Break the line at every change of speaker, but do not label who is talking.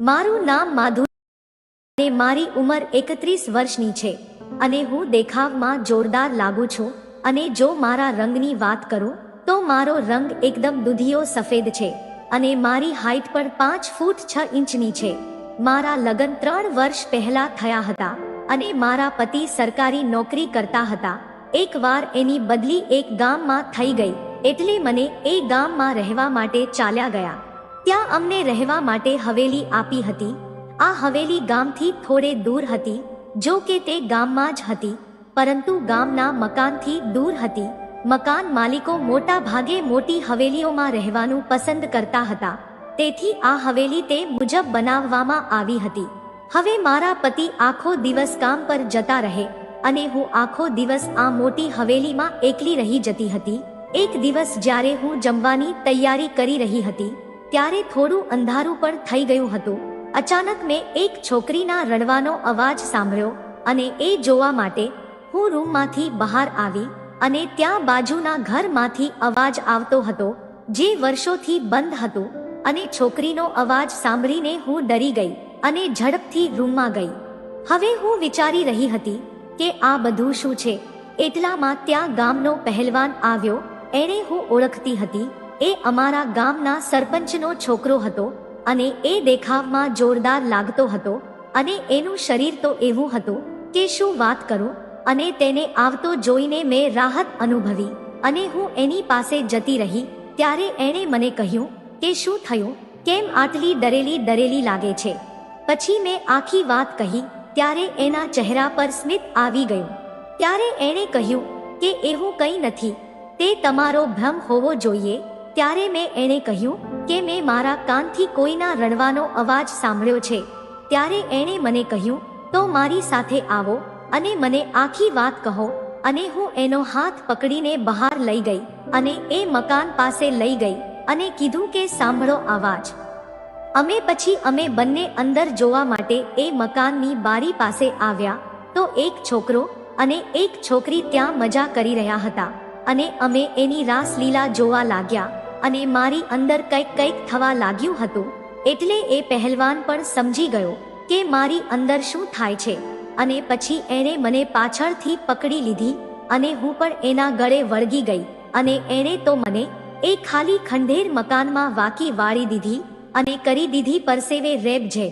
મારું નામ માધુ અને મારી ઉંમર એકત્રીસ વર્ષની છે અને હું દેખાવમાં જોરદાર લાગુ છું અને જો મારા રંગની વાત કરું, તો મારો રંગ એકદમ દૂધિયો સફેદ છે અને મારી હાઈટ પણ પાંચ ફૂટ છ ઇંચની છે. મારા લગ્ન ત્રણ વર્ષ પહેલા થયા હતા અને મારા પતિ સરકારી નોકરી કરતા હતા. એકવાર એની બદલી એક ગામમાં થઈ ગઈ એટલે મને એ ગામમાં રહેવા માટે ચાલ્યા ગયા. ત્યાં અમને રહેવા માટે હવેલી આપી હતી. આ હવેલી ગામથી થોડે દૂર હતી, જો કે તે ગામમાં જ હતી, પરંતુ ગામના મકાનથી દૂર હતી. મકાન માલિકો મોટા ભાગે મોટી હવેલીઓમાં રહેવાનું પસંદ કરતા હતા. તેથી આ હવેલી તે મુજબ બનાવવામાં આવી હતી. હવે મારા પતિ આખો દિવસ કામ પર જતા રહે, અને હું આખો દિવસ આ મોટી હવેલીમાં એકલી રહી જતી હતી. એક દિવસ જ્યારે હું જમવાની તૈયારી કરી રહી હતી ત્યારે થોડું અંધારું પણ થઈ ગયું હતું. અચાનક મેં એક છોકરીના રડવાનો અવાજ સાંભળ્યો અને એ જોવા માટે હું રૂમમાંથી બહાર આવી અને ત્યાં બાજુના ઘરમાંથી અવાજ આવતો હતો, જે વર્ષોથી બંધ હતું અને છોકરીનો અવાજ સાંભળીને હું ડરી ગઈ અને ઝડપથી રૂમમાં ગઈ. હવે હું વિચારી રહી હતી કે આ બધું શું છે? એટલામાં ત્યાં ગામનો પહેલવાન આવ્યો, એણે હું ઓળખતી હતી એ અમારા ગામના સરપંચનો છોકરો હતો અને એ દેખાવમાં જોરદાર લાગતો હતો અને એનું શરીર તો એવું હતું કે શું વાત કરું? અને તેને આવતો જોઈને મેં રાહત અનુભવી અને હું એની પાસે જતી રહી ત્યારે એણે મને કહ્યું કે શું થયું? કેમ આટલી ડરેલી ડરેલી લાગે છે? પછી મેં આખી વાત કહી ત્યારે એના ચહેરા પર સ્મિત આવી ગયું. ત્યારે એણે કહ્યું કે એવું કંઈ નથી, તે તમારો ભ્રમ હોવો જોઈએ ત્યારે મેં એણે કહ્યું કે મેં મારા કાનથી કોઈના રડવાનો અવાજ સાંભળ્યો છે. ત્યારે એણે મને કહ્યું, તો મારી સાથે આવો અને મને આખી વાત કહો. અને હું એનો હાથ પકડીને બહાર લઈ ગઈ અને એ મકાન પાસે લઈ ગઈ અને કીધું કે, સાંભળો અવાજ અમે પછી અમે બંને અંદર જોવા માટે એ મકાનની બારી પાસે આવ્યા, તો એક છોકરો અને એક છોકરી ત્યાં મજા કરી રહ્યા હતા અને અમે એની રાસલીલા જોવા લાગ્યા. અને મારી અંદર કંઈક કંઈક થવા લાગ્યું હતું, એટલે એ પહેલવાન પણ સમજી ગયો કે મારી અંદર શું થાય છે, અને પછી એણે મને પાછળથી પકડી લીધી અને હું પણ એના ગળે વળગી ગઈ, અને એણે તો મને એ ખાલી ખંડેર મકાનમાં વાકી વાળી દીધી અને કરી દીધી પરસેવે રેબ જે